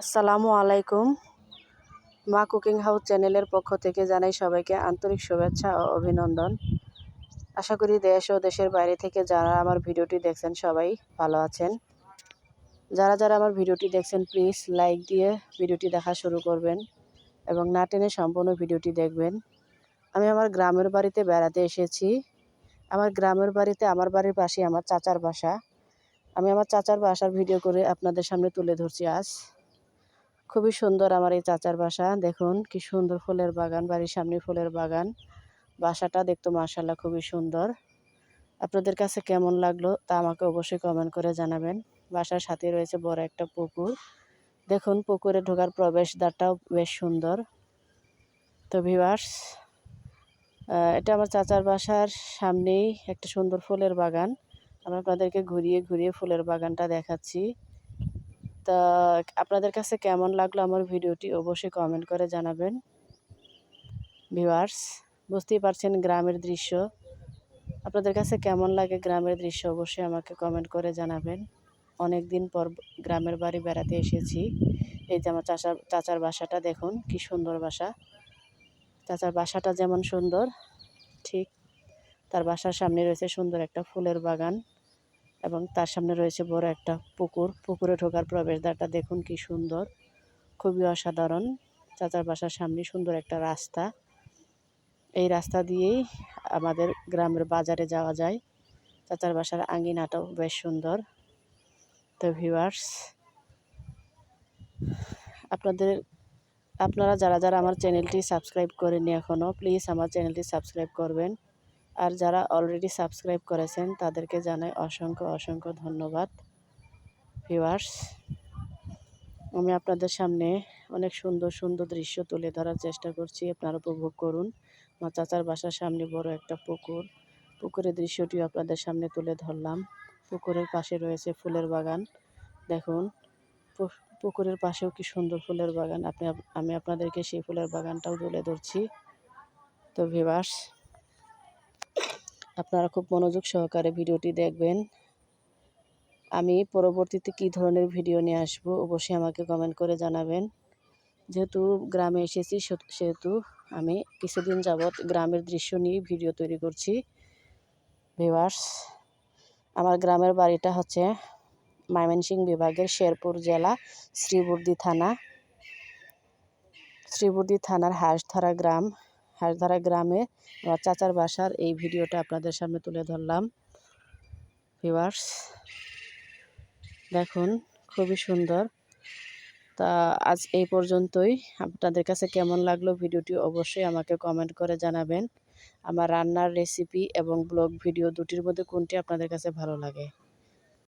আসসালামু আলাইকুম। মা কুকিং হাউস চ্যানেলের পক্ষ থেকে জানাই সবাইকে আন্তরিক শুভেচ্ছা ও অভিনন্দন। আশা করি দেশ ও দেশের বাইরে থেকে যারা আমার ভিডিওটি দেখছেন সবাই ভালো আছেন। যারা যারা আমার ভিডিওটি দেখছেন প্লিজ লাইক দিয়ে ভিডিওটি দেখা শুরু করবেন এবং না টেনে সম্পূর্ণ ভিডিওটি দেখবেন। আমি আমার গ্রামের বাড়িতে বেড়াতে এসেছি। আমার গ্রামের বাড়িতে আমার বাড়ির পাশে আমার চাচার বাসা। আমি আমার চাচার বাসার ভিডিও করে আপনাদের সামনে তুলে ধরছি আজ। খুবই সুন্দর আমার এই চাচার বাসা। দেখুন কি সুন্দর ফুলের বাগান, বাড়ির সামনে ফুলের বাগান। বাসাটা দেখতে মার্শাল্লাহ খুবই সুন্দর। আপনাদের কাছে কেমন লাগল তা আমাকে অবশ্যই কমেন্ট করে জানাবেন। বাসার সাথে রয়েছে বড় একটা পুকুর। দেখুন পুকুরে ঢোকার প্রবেশদ্বারটাও বেশ সুন্দর। তো ভিভার্স এটা আমার চাচার বাসার সামনেই একটা সুন্দর ফুলের বাগান। আমি আপনাদেরকে ঘুরিয়ে ঘুরিয়ে ফুলের বাগানটা দেখাচ্ছি। তা আপনাদের কাছে কেমন লাগল আমার ভিডিওটি অবশ্যই কমেন্ট করে জানাবেন। ভিউয়ার্স, বুঝতেই পারছেন গ্রামের দৃশ্য। আপনাদের কাছে কেমন লাগে গ্রামের দৃশ্য অবশ্যই আমাকে কমেন্ট করে জানাবেন। অনেক দিন পর গ্রামের বাড়ি বেড়াতে এসেছি। এই যে আমার চাচার চাচার বাসাটা দেখুন, কি সুন্দর বাসা। চাচার বাসাটা যেমন সুন্দর, ঠিক। তার বাসার সামনে রয়েছে সুন্দর একটা ফুলের বাগান। এবং তার সামনে রয়েছে বড় একটা পুকুর। পুকুরে ঢোকার প্রবেশদ্বারটা দেখুন কি সুন্দর, খুবই অসাধারণ। চাচার বাসার সামনে সুন্দর একটা রাস্তা। এই রাস্তা দিয়েই আমাদের গ্রামের বাজারে যাওয়া যায়। চাচার বাসার আঙ্গিনাটাও বেশ সুন্দর। তো ভিউয়ার্স আপনাদের, আপনারা যারা যারা আমার চ্যানেলটি সাবস্ক্রাইব করেননি এখনও প্লিজ আমার চ্যানেলটি সাবস্ক্রাইব করবেন। আর যারা অলরেডি সাবস্ক্রাইব করেছেন, তাদেরকে জানাই অসংখ্য অসংখ্য ধন্যবাদ। ভিউয়ার্স আমি আপনাদের সামনে অনেক সুন্দর সুন্দর দৃশ্য তুলে ধরার চেষ্টা করছি। আপনারা উপভোগ করুন। আমার চাচার বাসার সামনে বড় একটা পুকুর। পুকুরের দৃশ্যটিও আপনাদের সামনে তুলে ধরলাম। পুকুরের পাশে রয়েছে ফুলের বাগান। দেখুন পুকুরের পাশেও কি সুন্দর ফুলের বাগান। আপনি আমি আপনাদেরকে সেই ফুলের বাগানটাও তুলে ধরছি। তো ভিভার্স আপনারা খুব মনোযোগ সহকারে ভিডিওটি দেখবেন। আমি পরবর্তীতে কী ধরনের ভিডিও নিয়ে আসব অবশ্যই আমাকে কমেন্ট করে জানাবেন। যেহেতু গ্রামে এসেছি সেহেতু আমি কিছুদিন যাবৎ গ্রামের দৃশ্য নিয়ে ভিডিও তৈরি করছি। ভিভার্স আমার গ্রামের বাড়িটা হচ্ছে ময়মনসিংহ বিভাগের শেরপুর জেলা, শ্রীবর্দী থানা। শ্রীবর্দী থানার হাঁসধারা গ্রাম। হাঁসধারা গ্রামে চাচার বাসার এই ভিডিওটা আপনাদের সামনে তুলে ধরলাম। ভিউয়ার্স, দেখুন, খুবই সুন্দর। তা আজ এই পর্যন্তই। আপনাদের কাছে কেমন লাগল ভিডিওটি অবশ্যই আমাকে কমেন্ট করে জানাবেন। আমার রান্নার রেসিপি এবং ব্লগ ভিডিও দুটির মধ্যে কোনটি আপনাদের কাছে ভালো লাগে?